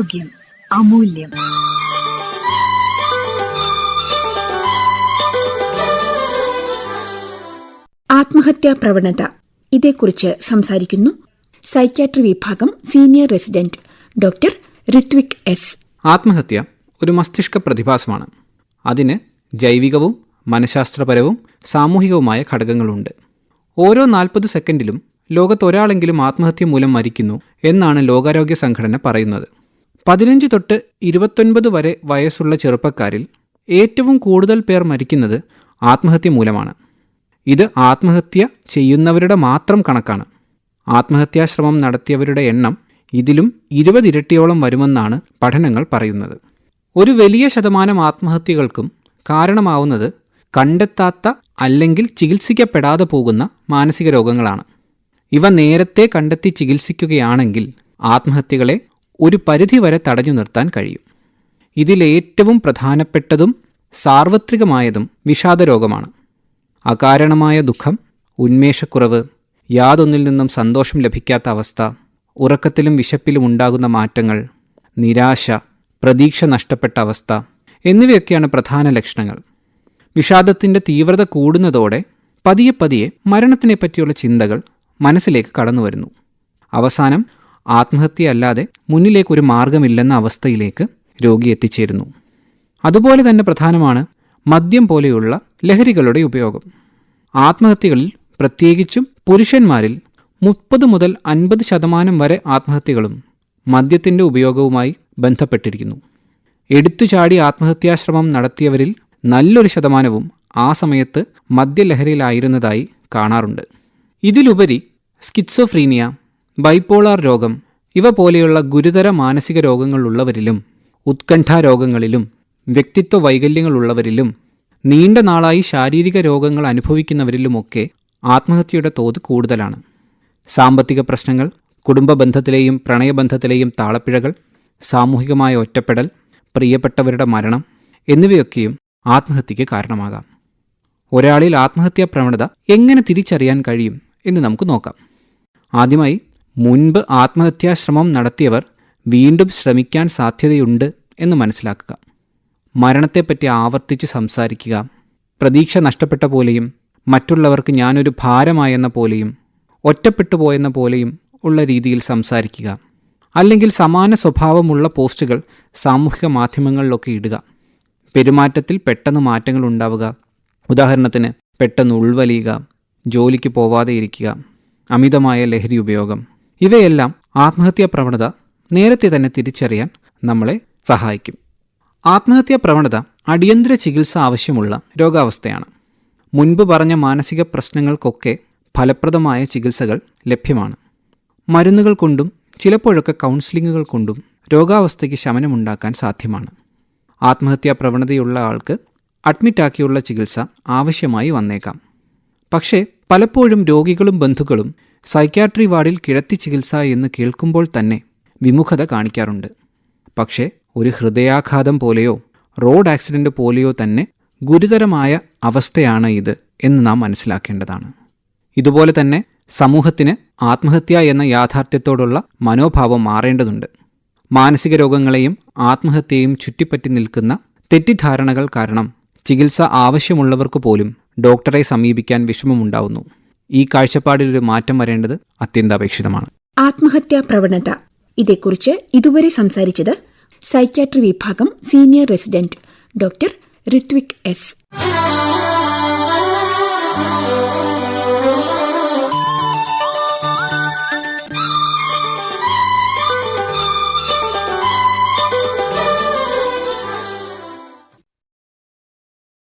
ആരോഗ്യം അമൂല്യം. ആത്മഹത്യാ പ്രവണത. ഇതേക്കുറിച്ച് സംസാരിക്കുന്നു സൈക്യാട്രി വിഭാഗം senior resident doctor Rithwik S. ആത്മഹത്യ ഒരു മസ്തിഷ്ക പ്രതിഭാസമാണ്. അതിന് ജൈവികവും മനഃശാസ്ത്രപരവും സാമൂഹികവുമായ ഘടകങ്ങളുണ്ട്. ഓരോ നാൽപ്പത് സെക്കൻഡിലും ലോകത്തൊരാളെങ്കിലും ആത്മഹത്യ മൂലം മരിക്കുന്നു എന്നാണ് ലോകാരോഗ്യ സംഘടന പറയുന്നത്. പതിനഞ്ച് തൊട്ട് ഇരുപത്തൊൻപത് വരെ വയസ്സുള്ള ചെറുപ്പക്കാരിൽ ഏറ്റവും കൂടുതൽ പേർ മരിക്കുന്നത് ആത്മഹത്യ മൂലമാണ്. ഇത് ആത്മഹത്യ ചെയ്യുന്നവരുടെ മാത്രം കണക്കാണ്. ആത്മഹത്യാശ്രമം നടത്തിയവരുടെ എണ്ണം ഇതിലും ഇരുപതിരട്ടിയോളം വരുമെന്നാണ് പഠനങ്ങൾ പറയുന്നത്. ഒരു വലിയ ശതമാനം ആത്മഹത്യകൾക്കും കാരണമാവുന്നത് കണ്ടെത്താത്ത അല്ലെങ്കിൽ ചികിത്സിക്കപ്പെടാതെ പോകുന്ന മാനസിക രോഗങ്ങളാണ്. ഇവ നേരത്തെ കണ്ടെത്തി ചികിത്സിക്കുകയാണെങ്കിൽ ആത്മഹത്യകളെ ഒരു പരിധിവരെ തടഞ്ഞു നിർത്താൻ കഴിയും. ഇതിലേറ്റവും പ്രധാനപ്പെട്ടതും സാർവത്രികമായതും വിഷാദരോഗമാണ്. അകാരണമായ ദുഃഖം ഉന്മേഷക്കുറവ് യാതൊന്നിൽ നിന്നും സന്തോഷം ലഭിക്കാത്ത അവസ്ഥ ഉറക്കത്തിലും വിശപ്പിലും ഉണ്ടാകുന്ന മാറ്റങ്ങൾ നിരാശ പ്രതീക്ഷ നഷ്ടപ്പെട്ട അവസ്ഥ എന്നിവയൊക്കെയാണ് പ്രധാന ലക്ഷണങ്ങൾ. വിഷാദത്തിന്റെ തീവ്രത കൂടുന്നതോടെ പതിയെ പതിയെ മരണത്തിനെപ്പറ്റിയുള്ള ചിന്തകൾ മനസ്സിലേക്ക് കടന്നു വരുന്നു അവസാനം ആത്മഹത്യ അല്ലാതെ മുന്നിലേക്കൊരു മാർഗമില്ലെന്ന അവസ്ഥയിലേക്ക് രോഗി എത്തിച്ചേരുന്നു. അതുപോലെ തന്നെ പ്രധാനമാണ് മദ്യം പോലെയുള്ള ലഹരികളുടെ ഉപയോഗം. ആത്മഹത്യകളിൽ പ്രത്യേകിച്ചും പുരുഷന്മാരിൽ മുപ്പത് മുതൽ അൻപത് ശതമാനം വരെ ആത്മഹത്യകളും മദ്യത്തിന്റെ ഉപയോഗവുമായി ബന്ധപ്പെട്ടിരിക്കുന്നു. എടുത്തുചാടി ആത്മഹത്യാശ്രമം നടത്തിയവരിൽ നല്ലൊരു ശതമാനവും ആ സമയത്ത് മദ്യലഹരിയിലായിരുന്നതായി കാണാറുണ്ട്. ഇതിലുപരി സ്കിറ്റ്സോഫ്രീനിയ ബൈപ്പോളാർ രോഗം. ഇവ പോലെയുള്ള ഗുരുതര മാനസിക രോഗങ്ങളുള്ളവരിലും ഉത്കണ്ഠാ രോഗങ്ങളിലും വ്യക്തിത്വ വൈകല്യങ്ങളുള്ളവരിലും നീണ്ട നാളായി ശാരീരിക രോഗങ്ങൾ അനുഭവിക്കുന്നവരിലുമൊക്കെ ആത്മഹത്യയുടെ തോത് കൂടുതലാണ്. സാമ്പത്തിക പ്രശ്നങ്ങൾ കുടുംബ ബന്ധത്തിലെയും പ്രണയബന്ധത്തിലെയും താളപ്പിഴകൾ സാമൂഹികമായ ഒറ്റപ്പെടൽ പ്രിയപ്പെട്ടവരുടെ മരണം എന്നിവയൊക്കെയും ആത്മഹത്യയ്ക്ക് കാരണമാകാം. ഒരാളിൽ ആത്മഹത്യാ പ്രവണത എങ്ങനെ തിരിച്ചറിയാൻ കഴിയും എന്ന് നമുക്ക് നോക്കാം. ആദ്യമായി മുൻപ് ആത്മഹത്യാശ്രമം നടത്തിയവർ വീണ്ടും ശ്രമിക്കാൻ സാധ്യതയുണ്ട് എന്ന് മനസ്സിലാക്കുക. മരണത്തെപ്പറ്റി ആവർത്തിച്ച് സംസാരിക്കുക. പ്രതീക്ഷ നഷ്ടപ്പെട്ട പോലെയും മറ്റുള്ളവർക്ക് ഞാനൊരു ഭാരമായെന്ന പോലെയും ഒറ്റപ്പെട്ടു പോയെന്ന പോലെയും ഉള്ള രീതിയിൽ സംസാരിക്കുക. അല്ലെങ്കിൽ സമാന സ്വഭാവമുള്ള പോസ്റ്റുകൾ സാമൂഹിക മാധ്യമങ്ങളിലൊക്കെ ഇടുക. പെരുമാറ്റത്തിൽ പെട്ടെന്ന് മാറ്റങ്ങൾ ഉണ്ടാവുക. ഉദാഹരണത്തിന് പെട്ടെന്ന് ഉൾവലിയുക ജോലിക്ക് പോവാതെ ഇരിക്കുക. അമിതമായ ലഹരി ഉപയോഗം. ഇവയെല്ലാം ആത്മഹത്യാ പ്രവണത നേരത്തെ തന്നെ തിരിച്ചറിയാൻ നമ്മളെ സഹായിക്കും. ആത്മഹത്യാ പ്രവണത അടിയന്തര ചികിത്സ ആവശ്യമുള്ള രോഗാവസ്ഥയാണ്. മുൻപ് പറഞ്ഞ മാനസിക പ്രശ്നങ്ങൾക്കൊക്കെ ഫലപ്രദമായ ചികിത്സകൾ ലഭ്യമാണ്. മരുന്നുകൾ കൊണ്ടും ചിലപ്പോഴൊക്കെ കൗൺസിലിങ്ങുകൾ കൊണ്ടും രോഗാവസ്ഥയ്ക്ക് ശമനമുണ്ടാക്കാൻ സാധ്യമാണ്. ആത്മഹത്യാ പ്രവണതയുള്ള ആൾക്ക് അഡ്മിറ്റാക്കിയുള്ള ചികിത്സ ആവശ്യമായി വന്നേക്കാം. പക്ഷേ പലപ്പോഴും രോഗികളും ബന്ധുക്കളും സൈക്യാട്രി വാർഡിൽ കിഴത്തി ചികിത്സ എന്ന് കേൾക്കുമ്പോൾ തന്നെ വിമുഖത കാണിക്കാറുണ്ട്. പക്ഷേ ഒരു ഹൃദയാഘാതം പോലെയോ റോഡ് ആക്സിഡന്റ് പോലെയോ തന്നെ ഗുരുതരമായ അവസ്ഥയാണ് ഇത് എന്ന് നാം മനസ്സിലാക്കേണ്ടതാണ്. ഇതുപോലെ തന്നെ സമൂഹത്തിന് ആത്മഹത്യ എന്ന യാഥാർത്ഥ്യത്തോടുള്ള മനോഭാവം മാറേണ്ടതുണ്ട്. മാനസിക രോഗങ്ങളെയും ആത്മഹത്യയും ചുറ്റിപ്പറ്റി നിൽക്കുന്ന തെറ്റിദ്ധാരണകൾ കാരണം ചികിത്സ ആവശ്യമുള്ളവർക്ക് പോലും ഡോക്ടറെ സമീപിക്കാൻ വിഷമമുണ്ടാവുന്നു. ഈ കാഴ്ചപ്പാടിലൊരു മാറ്റം വരേണ്ടത് അത്യന്താപേക്ഷിതമാണ്. ആത്മഹത്യാ പ്രവണത. ഇതേക്കുറിച്ച് ഇതുവരെ സംസാരിച്ചത് സൈക്യാട്രി വിഭാഗം senior resident doctor Rithwik S.